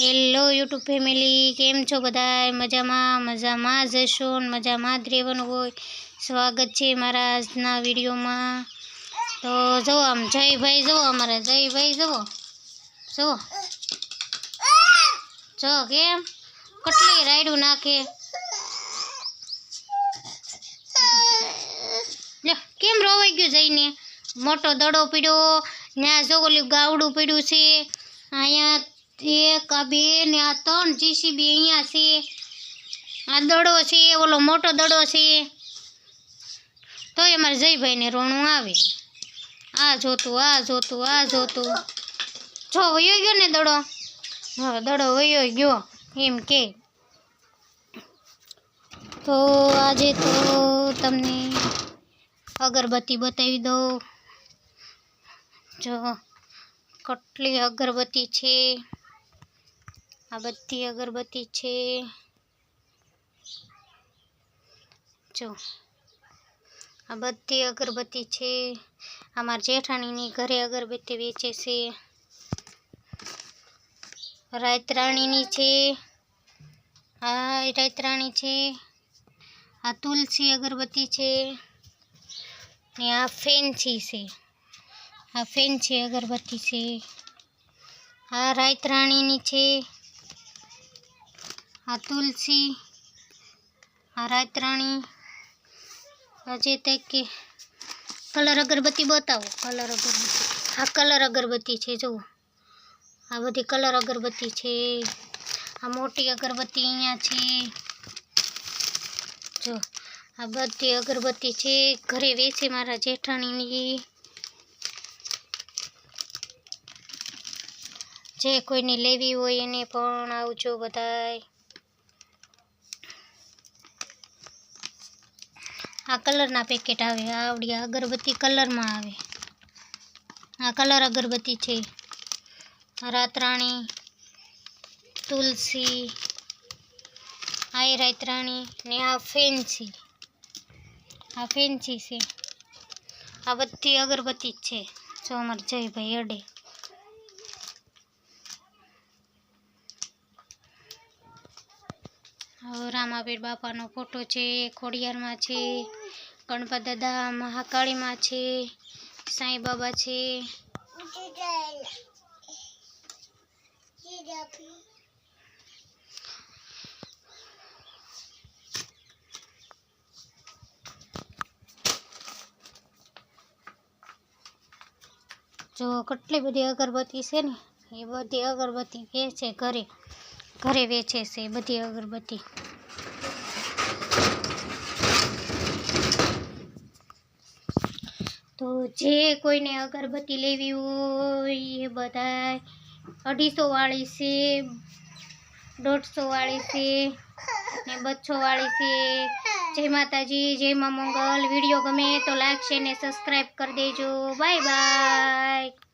Hello YouTube family કેમ છો બધાય? મજામાં? મજામાં જ હશો મજામાં જ રહેવાનું હોય? સ્વાગત છે મારા આજના વિડીયોમાં. તો જુઓ આમ, જયભાઈ જુઓ અમારા, જયભાઈ જુઓ જુઓ જો કેમ? કેટલી રાયડું નાખે. કેમ રોવાઈ ગયું જઈને? મોટો દડો પીડ્યો ત્યાં જો ઓલું ગાવડું પીડ્યું છે. અહીંયા એક આ બે ને આ ત્રણ જીસીબી અહીંયા છે. આ દડો છે, ઓલો મોટો દડો છે. તોય અમારે જયભાઈને રોણું આવે. આ જોતું આ જોતું આ જોતું. જો, વયો ગયો ને દડો? હા દડો વયો ગયો, એમ કે. તો આજે તો તમને અગરબત્તી બતાવી દઉં. જો, કેટલી અગરબત્તી છે. આ બધી અગરબત્તી છે. જો, આ બધી અગરબત્તી છે. અમારા જેઠાણીની ઘરે અગરબત્તી વેચે છે. રાયતરાણીની છે. આ રાયતરાણી છે. આ તુલસી અગરબત્તી છે. ને આ ફેન્સી છે. આ ફેન્સી અગરબત્તી છે. આ રાયતરાણીની છે. આ તુલસી, આ રાયતરાણી આજે તે કે કલર અગરબત્તી બતાવો, કલર અગરબત્તી. આ કલર અગરબત્તી છે, જુઓ. આ બધી કલર અગરબત્તી છે. આ મોટી અગરબત્તી અહીંયા છે. જો, આ બધી અગરબત્તી છે. ઘરે વેચે મારા જેઠાણીની. જે કોઈને લેવી હોય એને પણ આવજો બધાય. આ કલરના પેકેટ આવે આવડી અગરબત્તી કલરમાં આવે. આ કલર અગરબત્તી છે. રાતરાણી, તુલસી, આ રાતરાણી ને આ ફેન્સી. આ ફેન્સી છે. આ બધી અગરબત્તી જ છે. જો અમારે જયભાઈ અડે. રામાપીર બાપાનો ફોટો છે, ખોડિયારમાં છે, ગણપત દાદા મહાકાળીમાં છે, સાંઈ બાબા છે. જો કેટલી બધી અગરબત્તી છે ને, એ બધી અગરબત્તી વેચે ઘરે. ઘરે વેચે છે એ બધી અગરબત્તી. તો જે કોઈને અગરબત્તી લેવી હોય એ બધા અઢીસો વાળી છે, દોઢસો વાળી છે ને બસો વાળી છે. જય માતાજી, જય મા મંગલ. વીડિયો ગમે તો લાઈક છે ને સબસ્ક્રાઈબ કરી દેજો. Bye bye